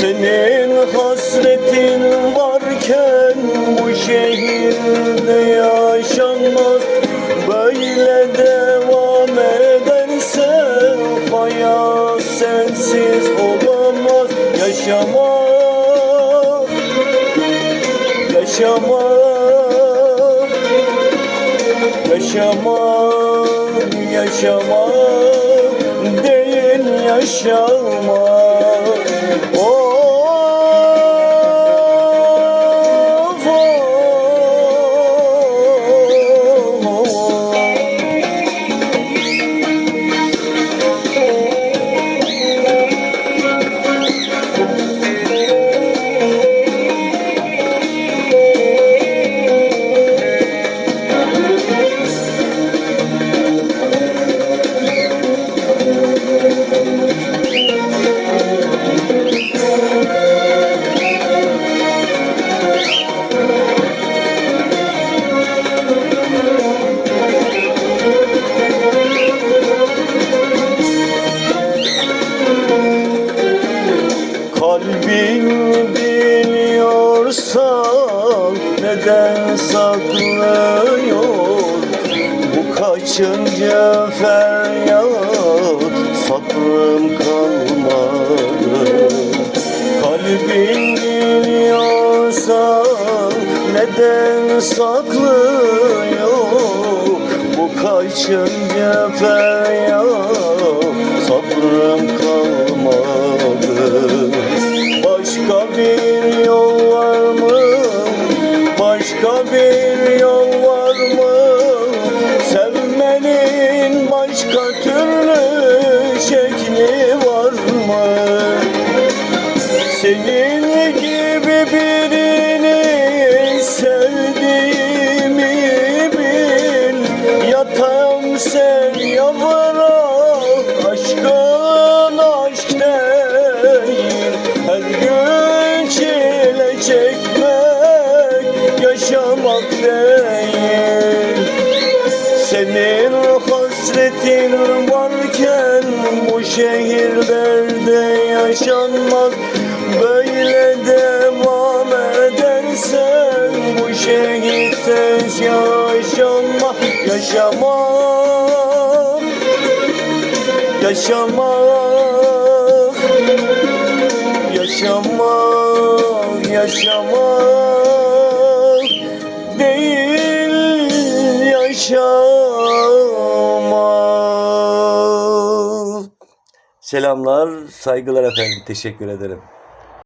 Senin hasretin varken bu şehirde yaşanmaz. Böyle devam ederse hayat sensiz olamaz. Yaşamak, yaşamak, yaşamak, yaşamak değil yaşamak Bu kaçıncı feryat sabrım kalmadı. Kalbin biliyorsa neden saklıyor? Bu kaçıncı feryat sabrım kalmadı Senin gibi birini sevdiğimi bil. Yatağım sen yavra Aşkın aşk değil. Her gün çile çekmek Yaşamak değil. Senin hasretin varken bu şehirlerde yaşanmaz Böyle devam edersen bu şehirde yaşanma Yaşamak, yaşamak, yaşamak, yaşamak değil yaşamak. Selamlar, saygılar efendim. Teşekkür ederim.